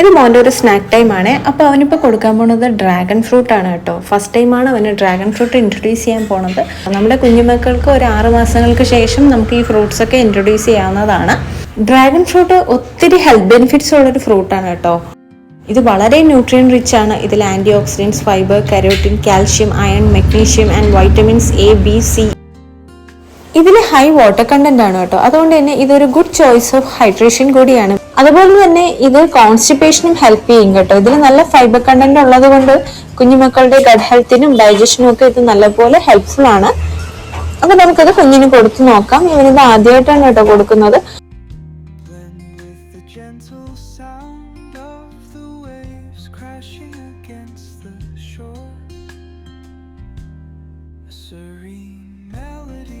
ഇത് മോന്റെ ഒരു സ്നാക്ക് ടൈം ആണ്. അപ്പോൾ അവനിപ്പോൾ കൊടുക്കാൻ പോണത് ഡ്രാഗൺ ഫ്രൂട്ട് ആണ് കേട്ടോ. ഫസ്റ്റ് ടൈമാണ് അവന് ഡ്രാഗൺ ഫ്രൂട്ട് ഇൻട്രൊഡ്യൂസ് ചെയ്യാൻ പോണത്. നമ്മുടെ കുഞ്ഞുമക്കൾക്ക് ഒരു ആറ് മാസങ്ങൾക്ക് ശേഷം നമുക്ക് ഈ ഫ്രൂട്ട്സ് ഒക്കെ ഇൻട്രൊഡ്യൂസ് ചെയ്യാവുന്നതാണ്. ഡ്രാഗൺ ഫ്രൂട്ട് ഒത്തിരി ഹെൽത്ത് ബെനിഫിറ്റ്സ് ഉള്ളൊരു ആണ് കേട്ടോ. ഇത് വളരെ ന്യൂട്രിയൻ റിച്ച് ആണ്. ഇതിൽ antioxidants fibre carotene calcium iron magnesium and vitamins A B C ഇതിൽ ഹൈ വാട്ടർ കണ്ടന്റ് ആണ് കേട്ടോ. അതുകൊണ്ട് തന്നെ ഇതൊരു ഗുഡ് ചോയ്സ് ഓഫ് ഹൈഡ്രേഷൻ കൂടിയാണ്. അതുപോലെ തന്നെ ഇത് കോൺസ്റ്റിപ്പേഷനും ഹെൽപ്പ് ചെയ്യും കേട്ടോ. ഇതിൽ നല്ല ഫൈബർ കണ്ടന്റ് ഉള്ളത് കൊണ്ട് കുഞ്ഞുമക്കളുടെ ഗഡ് ഹെൽത്തിനും ഡൈജഷനും ഒക്കെ ഇത് നല്ലപോലെ ഹെൽപ്ഫുൾ ആണ്. അപ്പൊ നമുക്കത് കുഞ്ഞിന് കൊടുത്തു നോക്കാം. ഇവനിത് ആദ്യമായിട്ടാണ് കേട്ടോ കൊടുക്കുന്നത്. Serene with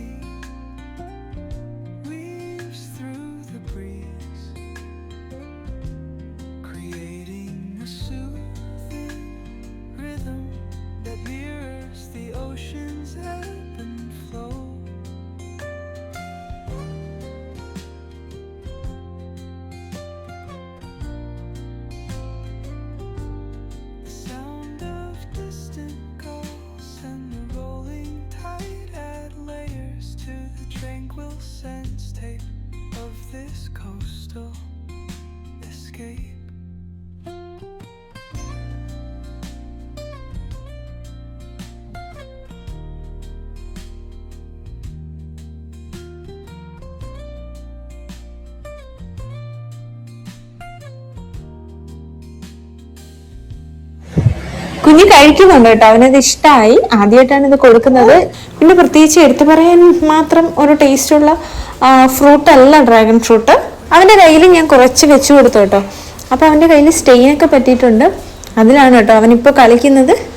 escape. കുഞ്ഞ് കഴിക്കുന്നുണ്ട് കേട്ടോ. അവനത് ഇഷ്ടമായി ആദ്യമായിട്ടാണ് ഇത് കൊടുക്കുന്നത്. പിന്നെ പ്രത്യേകിച്ച് എടുത്തു പറയാൻ മാത്രം ഒരു ടേസ്റ്റുള്ള ഫ്രൂട്ട് അല്ല ഡ്രാഗൺ ഫ്രൂട്ട് അവന്റെ കയ്യിൽ ഞാൻ കുറച്ച് വെച്ച് കൊടുത്തു കേട്ടോ. അപ്പോൾ അവന്റെ കയ്യിൽ സ്റ്റെയിനൊക്കെ പറ്റിയിട്ടുണ്ട്. അതിലാണ് കേട്ടോ അവനിപ്പോൾ കളിക്കുന്നത്.